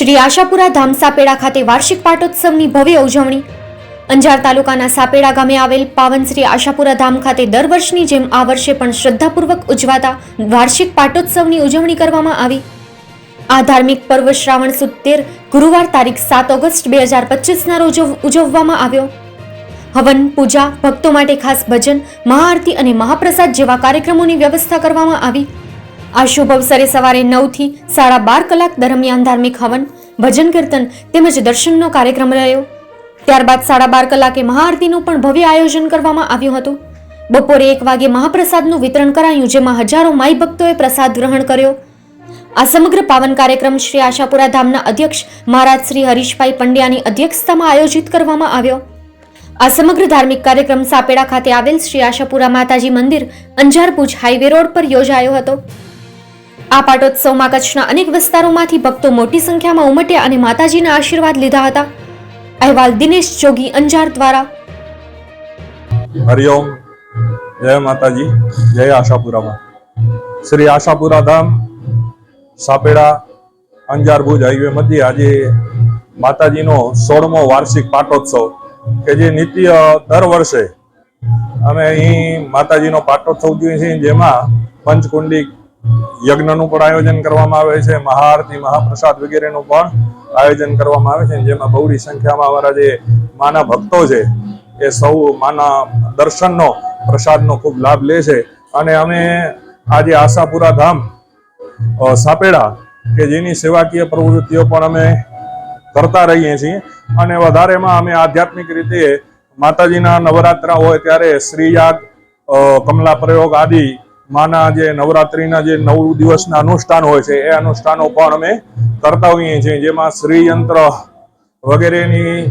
શ્રી આશાપુરા ધામ સાપેડા ખાતે વાર્ષિક પાટોત્સવની ભવ્ય ઉજવણી. અંજાર તાલુકાના સાપેડા ગામે આવેલ પાવન શ્રી આશાપુરા ધામ ખાતે દર વર્ષની જેમ આ વર્ષે પણ શ્રદ્ધાપૂર્વક ઉજવાતા વાર્ષિક પાટોત્સવની ઉજવણી કરવામાં આવી. આ ધાર્મિક પર્વ શ્રાવણ સુદ ગુરુવાર તારીખ સાત ઓગસ્ટ બે હજાર પચીસના રોજ ઉજવવામાં આવ્યો. હવન, પૂજા, ભક્તો માટે ખાસ ભજન, મહાઆરતી અને મહાપ્રસાદ જેવા કાર્યક્રમોની વ્યવસ્થા કરવામાં આવી. આ શુભ અવસરે સવારે નવથી સાડા બાર કલાક દરમિયાન ધાર્મિક હવન, ભજન કીર્તન તેમજ દર્શનનો કાર્યક્રમ રહ્યો. ત્યારબાદ સાડા બાર કલાકે મહાઆરતીનું પણ ભવ્ય આયોજન કરવામાં આવ્યું હતું. બપોરે એક વાગે મહાપ્રસાદનું વિતરણ કરાયું, જેમાં હજારો માઈ ભક્તોએ પ્રસાદ ગ્રહણ કર્યો. આ સમગ્ર પાવન કાર્યક્રમ શ્રી આશાપુરા ધામના અધ્યક્ષ મહારાજ શ્રી હરીશભાઈ પંડ્યાની અધ્યક્ષતામાં આયોજિત કરવામાં આવ્યો. આ સમગ્ર ધાર્મિક કાર્યક્રમ સાપેડા ખાતે આવેલ શ્રી આશાપુરા માતાજી મંદિર અંજાર ભુજ હાઈવે રોડ પર યોજાયો હતો. આ પાટોત્સવમાં કચ્છના અનેક વિસ્તારોમાંથી ભક્તો મોટી સંખ્યામાં ઉમટ્યા અને માતાજીના આશીર્વાદ લીધા હતા. અહેવાલ દિનેશ જોગી, અંજાર દ્વારા. હરિઓમ. જય માતાજી. જય આશાપુરામાં. શ્રી આશાપુરા ધામ, સાપેડા, અંજાર ભુજ હાઈવે મધ્યે આજે માતાજીનો સોળમો વાર્ષિક પાટોત્સવ કે જે નિત્ય દર વર્ષે અમે અહીં માતાજીનો પાટોત્સવ ઉજવીએ છીએ, જેમાં પંચકુંડી યજ્ઞનું પણ આયોજન કરવામાં આવે છે, મહાઆરતી, મહાપ્રસાદ વગેરેનું પણ આયોજન કરવામાં આવે છે. જેમાં બહુરી સંખ્યામાં અમારા જે માના ભક્તો છે, એ સૌ માના દર્શનનો, પ્રસાદનો ખૂબ લાભ લે છે. અને અમે આજે આશાપુરા ધામ સાપેડા, કે જેની સેવાકીય પ્રવૃત્તિઓ પણ અમે કરતા રહીએ છીએ. અને વધારેમાં અમે આધ્યાત્મિક રીતે માતાજીના નવરાત્રા હોય ત્યારે શ્રીયાગ કમલા પ્રયોગ આદિ માના જે નવરાત્રિના જે નવ દિવસના અનુષ્ઠાન હોય છે, એ અનુષ્ઠાનો પણ અમે કરતા હોઈએ છીએ, જેમાં શ્રીયંત્ર વગેરેની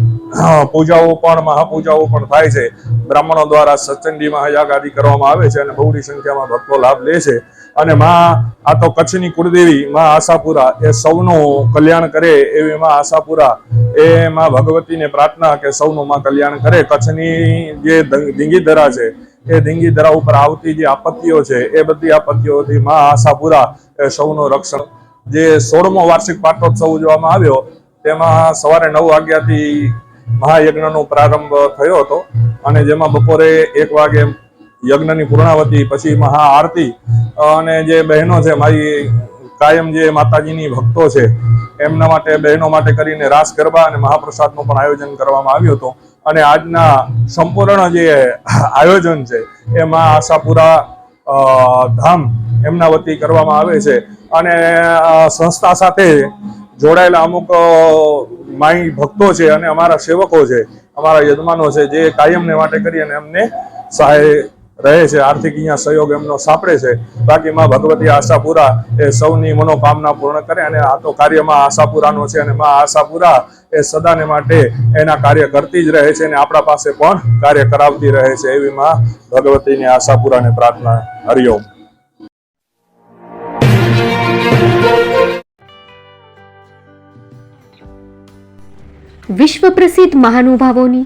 પૂજાઓ પણ, મહાપૂજાઓ પણ થાય છે. બ્રાહ્મણો દ્વારા સચંડી મહાયાગ આદિ કરવામાં આવે છે અને બહુડી સંખ્યામાં ભક્તો લાભ લે છે. અને માં, આ તો કચ્છની કુળદેવી, માં આશાપુરા, એ સૌનું કલ્યાણ કરે એવી માં આશાપુરા. એ માં ભગવતીને પ્રાર્થના કે સૌનું માં કલ્યાણ કરે. કચ્છની જે ધીંગીધરા છે એ ધરા ઉપર આવતી જે આપત્તિઓ છે, એ બધી આપત્તિઓથી મા આશાપુરા સૌનું રક્ષણ. જે સોળમો વાર્ષિક પાટોત્સવ ઉજવવામાં આવ્યો, તેમાં સવારે નવ વાગ્યાથી મહાયજ્ઞનો પ્રારંભ થયો હતો અને જેમાં બપોરે એક વાગે યજ્ઞની પૂર્ણાવતી, પછી મહાઆરતી. અને જે બહેનો છે, મારી કાયમ જે માતાજીની ભક્તો છે, એમના માટે, બહેનો માટે કરીને રાસ ગરબા અને મહાપ્રસાદનું પણ આયોજન કરવામાં આવ્યું હતું. અને આજના સંપૂર્ણ જે આયોજન છે, એમાં આશાપુરા ધામ એમના વતી કરવામાં આવે છે. અને સંસ્થા સાથે જોડાયેલા અમુક માઈ ભક્તો છે અને અમારા સેવકો છે, અમારા યજમાનો છે, જે કાયમને માટે કરી અને એમને સહાય રહે છે. આર્થિક અહીંયા સહયોગ એમનો સાંપડે છે. બાકી માં ભગવતી આશાપુરા એ સૌની મનોકામના પૂર્ણ કરે અને આ તો કાર્યમાં આશાપુરાનો છે અને માં આશાપુરા એ સદાને માટે એના કાર્ય કરતી જ રહે છે અને આપણા પાસે પણ કાર્ય કરાવતી રહે છે. એવી માં ભગવતીની આશાપુરાને પ્રાર્થના. હરિઓમ વિશ્વ પ્રસિદ્ધ મહાનુભાવોની